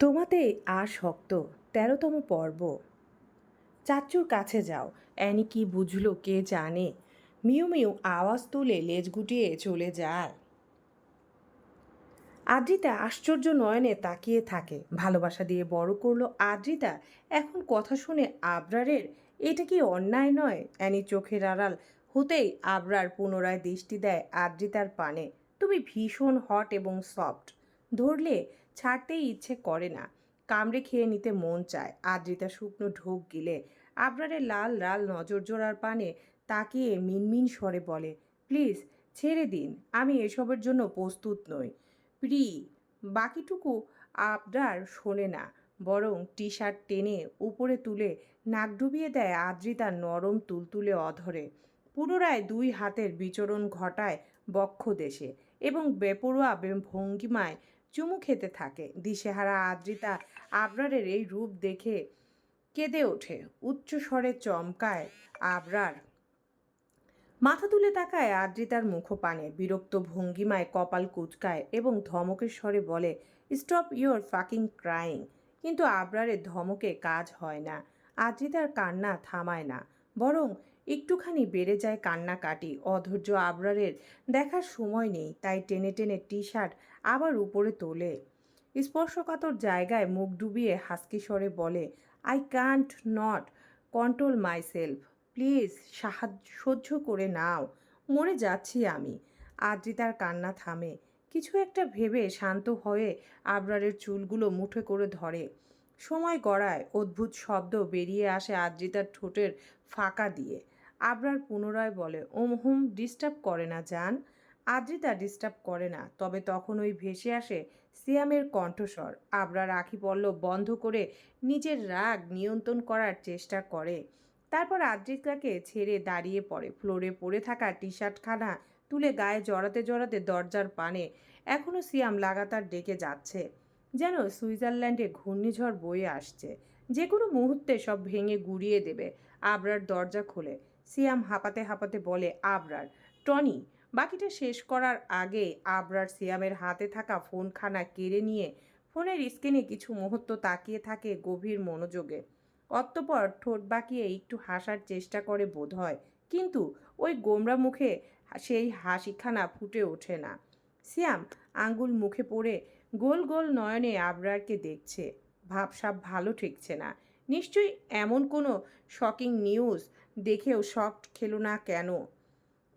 তোমাতে আসক্ত তেরোতম পর্ব। চাচ্চুর কাছে যাও, অ্যানি কি বুঝলো কে জানে? মিউ মিউ আওয়াজ তুলে লেজ গুটিয়ে চলে যায়। আদ্রিতা আশ্চর্য নয়নে তাকিয়ে থাকে, ভালোবাসা দিয়ে বড় করল, আদ্রিতা, এখন কথা শুনে আবরারের এটা কি অন্যায় নয়? অ্যানি চোখের আড়াল হতেই আবরার পুনরায় দৃষ্টি দেয় আদ্রিতার পানে। তুমি ভীষণ হট এবং সফট। ধরলে ছাড়তেই ইচ্ছে করে না। কামড়ে খেয়ে নিতে মন চায়। আদ্রিতা শুকনো ঢোক গিলে আবরারের লাল লাল নজর জোড়ার পানে তাকিয়ে মিনমিন স্বরে বলে, প্লিজ, ছেড়ে দিন। আমি এসবের জন্য প্রস্তুত নই। প্রি, বাকিটুকু আবরার শোনে না। বরং টি শার্ট টেনে উপরে তুলে নাক ডুবিয়ে দেয় আদ্রিতার নরম তুলতুলে অধরে। পুনরায় দুই হাতের বিচরণ ঘটায় বক্ষ দেশে এবং বেপরোয়া ভঙ্গিমায় চুমু খেতে থাকে। দিশেহারা আদ্রিতা আবরারের এই রূপ দেখে কেঁদে ওঠে। উচ্চ স্বরে চমকায় আবরার। মাথা তুলে তাকায় আদ্রিতার মুখপানে। বিরক্ত ভঙ্গিমায় কপাল কুচকায় এবং ধমকের স্বরে বলে স্টপ ইয়োর ফাকিং ক্রাইং কিন্তু আবরারের ধমকে কাজ হয় না। আদ্রিতার কান্না থামায় না। বরং একটুখানি বেড়ে যায় কান্নাকাটি। অধৈর্য আবরারের দেখার সময় নেই। তাই টেনে টেনে টি শার্ট আবার উপরে তোলে। স্পর্শকাতর জায়গায় মুখ ডুবিয়ে হাসকি স্বরে বলে I can't not control myself please সাহায্য, সহ্য করে নাও। মরে যাচ্ছি আমি। আদ্রিতার কান্না থামে। কিছু একটা ভেবে শান্ত হয়ে আবরারের চুলগুলো মুঠে করে ধরে। সময় গড়ায় অদ্ভুত শব্দ বেরিয়ে আসে আদ্রিতার ঠোঁটের ফাঁকা দিয়ে। আবরার পুনরায় বলে ওম হুম ডিস্টার্ব করে না, জান। আদ্রিতা ডিস্টার্ব করে না। তবে তখন ওই ভেসে আসে সিয়ামের কণ্ঠস্বর। আবরার রাখি পল্লব বন্ধ করে নিজের রাগ নিয়ন্ত্রণ করার চেষ্টা করে। তারপর আদ্রিতাকে ছেড়ে দাঁড়িয়ে পড়ে। ফ্লোরে পড়ে থাকা টি শার্টখানা তুলে গায়ে জড়াতে জড়াতে দরজার পানে এখনও সিয়াম লাগাতার ডেকে যাচ্ছে। যেন সুইজারল্যান্ডে ঘূর্ণিঝড় বয়ে আসছে। যে কোনো মুহূর্তে সব ভেঙে গুড়িয়ে দেবে। আবরার দরজা খোলে। সিয়াম হাঁপাতে হাঁপাতে বলে, আবরার, টনি বাকিটা শেষ করার আগে আবরার সিয়ামের হাতে থাকা ফোনখানা কেড়ে নিয়ে ফোনের স্ক্রিনে কিছু মুহূর্ত তাকিয়ে থাকে গভীর মনোযোগে। অতঃপর ঠোঁট বাঁকিয়ে একটু হাসার চেষ্টা করে বোধ হয়, কিন্তু ওই গোমরা মুখে সেই হাসিখানা ফুটে ওঠে না। সিয়াম আঙ্গুল মুখে পড়ে গোল গোল নয়নে আবরারকে দেখছে। ভাবসাব ভালো ঠেকছে না। নিশ্চয়ই এমন কোনো শকিং নিউজ দেখেও শক খেলো না কেন?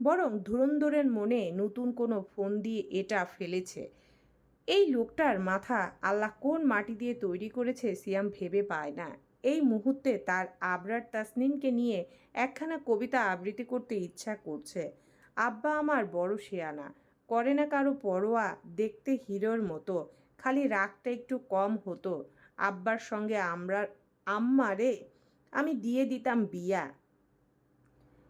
বরং ধুরন্ধরের মনে নতুন কোনো ফোন দিয়ে এটা ফেলেছে। এই লোকটার মাথা আল্লাহ কোন মাটি দিয়ে তৈরি করেছে সিয়াম ভেবে পায় না। এই মুহূর্তে তার আবরার তাসনিনকে নিয়ে একখানা কবিতা আবৃত্তি করতে ইচ্ছা করছে। আব্বা আমার বড় শেয়ানা, করে না কারও পরোয়া, দেখতে হিরোর মতো। খালি রাগটা একটু কম হতো। আব্বার সঙ্গে আমরা আম্মারে আমি দিয়ে দিতাম বিয়া।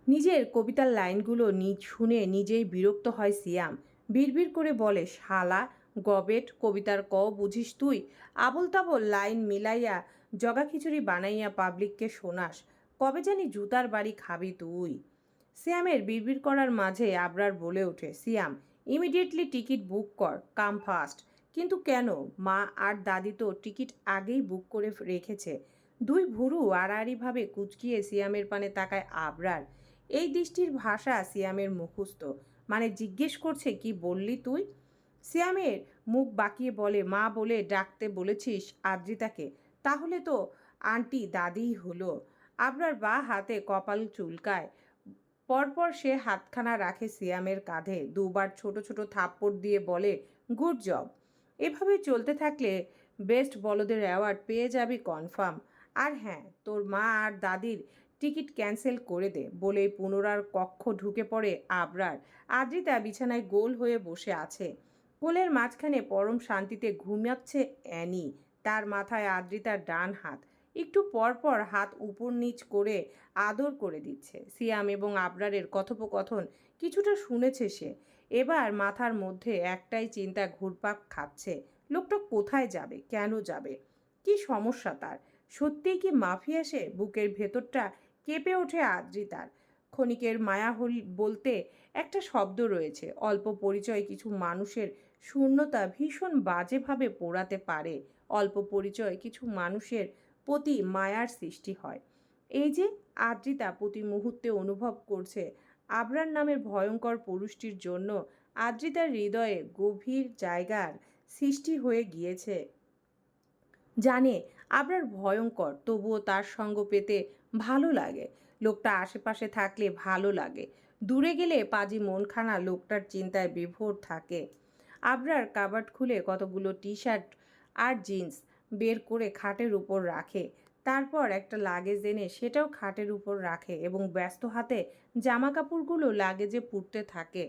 নিজের কবিতার লাইনগুলো নিজ শুনে নিজেই বিরক্ত হয় সিয়াম। বিড়বিড় করে বলে, শালা, গবেট, কবিতার ক, বুঝিস তুই? আবল তাবল লাইন মিলাইয়া জগা খিচুড়ি বানাইয়া পাবলিককে শোনাস। কবে জানি জুতার বাড়ি খাবি তুই? সিয়ামের বিড়বিড় করার মাঝে আবরার বলে ওঠে, সিয়াম, ইমিডিয়েটলি টিকিট বুক কর, কাম ফাস্ট। কিন্তু কেন? মা আর দাদি তো টিকিট আগেই বুক করে রেখেছে। দুই ভুরু আড়াআড়িভাবে কুচকিয়ে সিয়ামের পানে তাকায় আবরার। এই দৃষ্টির ভাষা সিয়ামের মুখস্থ। মানে জিজ্ঞেস করছে, কি বললি তুই? সিয়ামের মুখ বাঁকিয়ে বলে, মা বলে, ডাকতে বলেছিস আদ্রিতাকে, তাহলে তো আন্টি দাদিই হলো। আবরার বা হাতে কপাল চুলকায়। পরপর সে হাতখানা রাখে সিয়ামের কাঁধে। দুবার ছোট ছোট থাপ্পড় দিয়ে বলে, গুড জব। এভাবে চলতে থাকলে বেস্ট বলদের অ্যাওয়ার্ড পেয়ে যাবি কনফার্ম। আর হ্যাঁ তোর মা আর দাদির টিকিট ক্যান্সেল করে দে বলেই পুনরার কক্ষ ঢুকে পড়ে আবরার। আদ্রিতা বিছানায় গোল হয়ে বসে আছে। কোলের মাঝখানে পরম শান্তিতে ঘুমাচ্ছে অ্যানি। তার মাথায় আদ্রিতার ডান হাত। একটু পরপর হাত উপর নিচ করে আদর করে দিচ্ছে। সিয়াম এবং আবরারের কথোপকথন কিছুটা শুনেছে সে। এবার মাথার মধ্যে একটাই চিন্তা ঘুরপাক খাচ্ছে। লোকটা কোথায় যাবে? কেন যাবে? কি সমস্যা তার? সত্যিই কি মাফিয়া সে? বুকের ভেতরটা কেঁপে ওঠে আদ্রিতার। ক্ষণিকের মায়া হল বলতে একটা শব্দ রয়েছে। অল্প পরিচয় কিছু মানুষের শূন্যতা ভীষণ বাজেভাবে পোড়াতে পারে। অল্প পরিচয় কিছু মানুষের প্রতি মায়ার সৃষ্টি হয়। এই যে আদ্রিতা প্রতি মুহূর্তে অনুভব করছে আবরার নামের ভয়ঙ্কর পুরুষটির জন্য আদ্রিতার হৃদয়ে গভীর জায়গার সৃষ্টি হয়ে গিয়েছে। জানে আবরার ভয়ঙ্কর, তবুও তার সঙ্গ পেতে ভালো লাগে। লোকটা আশেপাশে থাকলে ভালো লাগে। দূরে গেলে পাজি মনখানা লোকটার চিন্তায় বিভোর থাকে। আবরার কাবার্ড খুলে কতগুলো টি শার্ট আর জিন্স বের করে খাটের উপর রাখে। তারপর একটা লাগেজ এনে সেটাও খাটের উপর রাখে এবং ব্যস্ত হাতে জামা কাপড়গুলো লাগেজে পুড়তে থাকে।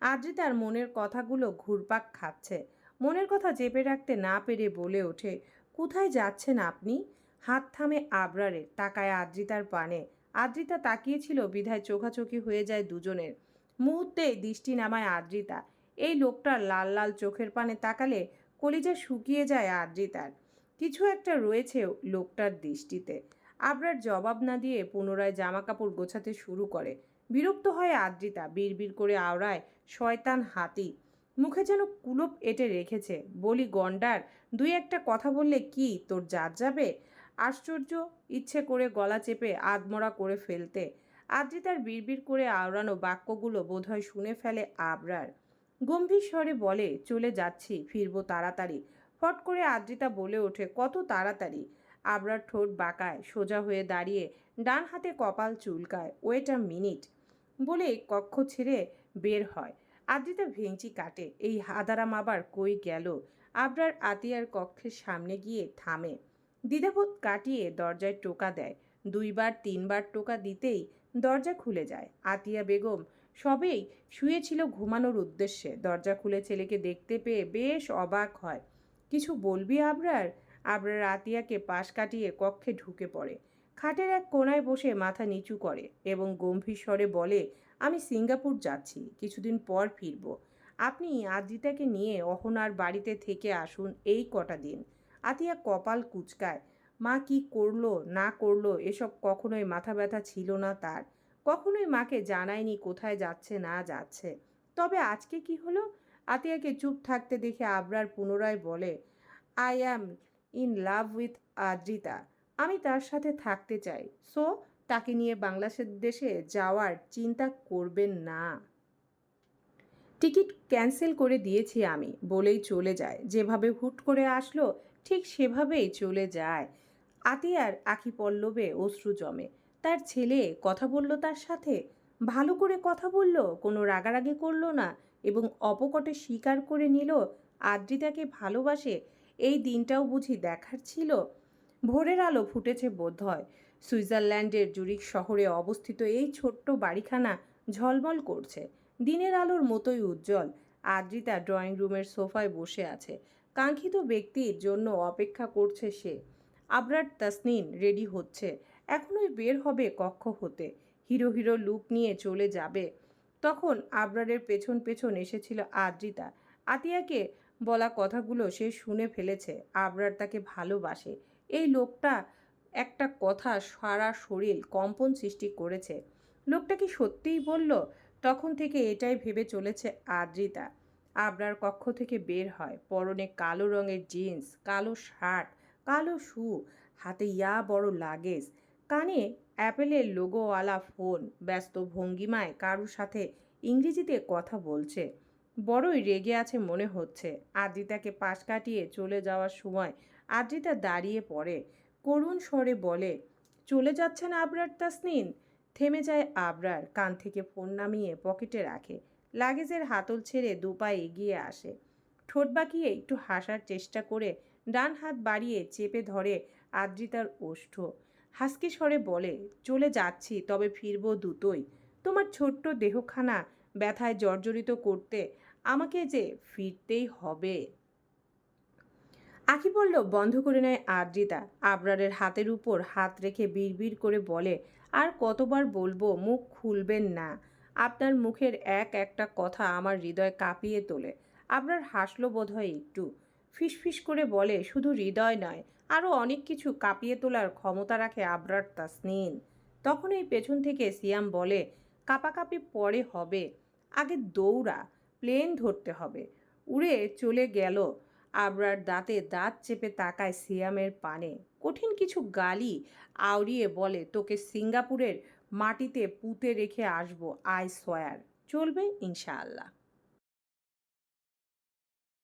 আদ্রিতার মনের কথাগুলো ঘুরপাক খাচ্ছে। মনের কথা চেপে রাখতে না পেরে বলে ওঠে, কোথায় যাচ্ছেন আপনি? হাত থামে আবরারের তাকায় আদ্রিতার পানে। আদ্রিতা তাকিয়েছিল, বিধায় চোখাচোখি হয়ে যায় দুজনের। মুহূর্তেই দৃষ্টি নামায় আদ্রিতা। এই লোকটার লাল লাল চোখের পানে তাকালে কলিজা শুকিয়ে যায় আদ্রিতার। কিছু একটা রয়েছে লোকটার দৃষ্টিতে। আবরার জবাব না দিয়ে পুনরায় জামা কাপড় গোছাতে শুরু করে। বিরক্ত হয় আদ্রিতা, বিড়বিড় করে আওড়ায় শয়তান হাতি। মুখে যেন কুলপ এটে রেখেছে। বলি, গন্ডার, দুই একটা কথা বললে কি তোর জাত যাবে? আশ্চর্য ইচ্ছে করে গলা চেপে আদমরা করে ফেলতে। আদ্রিতার বিড়বিড় করে আওড়ানো বাক্যগুলো বোধহয় শুনে ফেলে আবরার। গম্ভীর স্বরে বলে, চলে যাচ্ছি, ফিরবো তাড়াতাড়ি। ফট করে আদ্রিতা বলে ওঠে, কত তাড়াতাড়ি? আবরার ঠোঁট বাঁকায়, সোজা হয়ে দাঁড়িয়ে ডান হাতে কপাল চুলকায়, ওয়েট আ মিনিট। বলে কক্ষ ছেড়ে বের হয়। আদ্রিতা ভেঙচি কাটে, এই হাদারাম আবার কই গেল? আবরার আতিয়ার কক্ষের সামনে গিয়ে থামে। দ্বিধাবোধ কাটিয়ে দরজায় টোকা দেয়। দুইবার, তিনবার টোকা দিতেই দরজা খুলে যায়। আতিয়া বেগম সবেই শুয়েছিল ঘুমানোর উদ্দেশ্যে। দরজা খুলে ছেলেকে দেখতে পেয়ে বেশ অবাক হয়। কিছু বলবি আবরার? আবরার আতিয়াকে পাশ কাটিয়ে কক্ষে ঢুকে পড়ে। খাটের এক কোনায় বসে মাথা নিচু করে এবং গম্ভীর স্বরে বলে, আমি সিঙ্গাপুর যাচ্ছি, কিছুদিন পর ফিরব। আপনি আদ্রিতাকে নিয়ে অহনার বাড়িতে থেকে আসুন এই কটা দিন। আতিয়া কপাল কুচকায়। মা কি করল, না করল, এসব কখনোই মাথা ব্যথা ছিল না তার। কখনোই মাকে জানায়নি কোথায় যাচ্ছে, না যাচ্ছে। তবে আজকে কি হলো? আতিয়াকে চুপ থাকতে দেখে আবরার পুনরায় বলে I am in love with Adrita. আমি তার সাথে থাকতে চাই। সো তাকে নিয়ে বাংলাদেশের দেশে যাওয়ার চিন্তা করবেন না। টিকিট ক্যান্সেল করে দিয়েছি আমি। বলেই চলে যায়। যেভাবে হুট করে আসলো ঠিক সেভাবেই চলে যায়। আতিয়ার আখি পল্লবে অশ্রু জমে। তার ছেলে কথা বলল তার সাথে। ভালো করে কথা বলল, কোনো রাগারাগি করল না এবং অপকটে স্বীকার করে নিল। আদ্রিতাকে ভালোবাসে, এই দিনটাও বুঝি দেখার ছিল। ভোরের আলো ফুটেছে বোধ হয় সুইজারল্যান্ডের জুরিক শহরে অবস্থিত এই ছোট্ট বাড়িখানা ঝলমল করছে। দিনের আলোর মতোই উজ্জ্বল। আদ্রিতা ড্রয়িং রুমের সোফায় বসে আছে। কাঙ্ক্ষিত ব্যক্তির জন্য অপেক্ষা করছে সে। আবরার তাসনিন রেডি হচ্ছে। এখনই বের হবে কক্ষ হতে। হিরো হিরো লুক নিয়ে চলে যাবে। তখন আবরারের পেছন পেছন এসেছিল আদ্রিতা। আতিয়াকে বলা কথাগুলো সে শুনে ফেলেছে। আবরার তাকে ভালোবাসে। এই লোকটা একটা কথা সারা শরীর কম্পন সৃষ্টি করেছে। লোকটা কি সত্যিই বলল? তখন থেকে এটাই ভেবে চলেছে আদ্রিতা। আবরার কক্ষ থেকে বের হয়। পরনে কালো রঙের জিন্স কালো শার্ট কালো শু হাতে ইয়া বড় লাগেজ কানে অ্যাপেলের লোগোওয়ালা ফোন ব্যস্ত ভঙ্গিমায় কারুর সাথে ইংরেজিতে কথা বলছে। বড়ই রেগে আছে মনে হচ্ছে। আদ্রিতাকে পাশ কাটিয়ে চলে যাওয়ার সময় আদ্রিতা দাঁড়িয়ে পড়ে। করুণ স্বরে বলে, চলে যাচ্ছেন আবরার, তাসনিন? থেমে যায় আবরার, কান থেকে ফোন নামিয়ে পকেটে রাখে। লাগেজের হাতল ছেড়ে দুপা এগিয়ে আসে। ঠোঁট বাঁকিয়ে একটু হাসার চেষ্টা করে ডান হাত বাড়িয়ে চেপে ধরে আদ্রিতার ওষ্ঠ। হাসকি স্বরে বলে, চলে যাচ্ছি, তবে ফিরবো দ্রুতই তোমার ছোট্ট দেহখানা ব্যথায় জর্জরিত করতে আমাকে যে ফিরতেই হবে। আখি বলল বন্ধ করে নেয় আদ্রিতা। আবরারের হাতের উপর হাত রেখে বিড়বিড় করে বলে, আর কতবার বলব, মুখ খুলবেন না। আপনার মুখের এক একটা কথা আমার হৃদয় কাঁপিয়ে তোলে। আবরার হাসলো বোধ হয় একটু। ফিসফিস করে বলে, শুধু হৃদয় নয় আরও অনেক কিছু কাঁপিয়ে তোলার ক্ষমতা রাখে আবরার তাসনিন তখন এই পেছন থেকে সিয়াম বলে, কাপাকাপি পরে হবে, আগে দৌড়া, প্লেন ধরতে হবে। উড়ে চলে গেল। আবরার দাঁতে দাঁত চেপে তাকায় সিয়ামের পানে। কঠিন কিছু গালি আওড়িয়ে বলে, তোকে সিঙ্গাপুরের মাটিতে পুঁতে রেখে আসব আই সোয়ার। চলবে ইনশাআল্লাহ।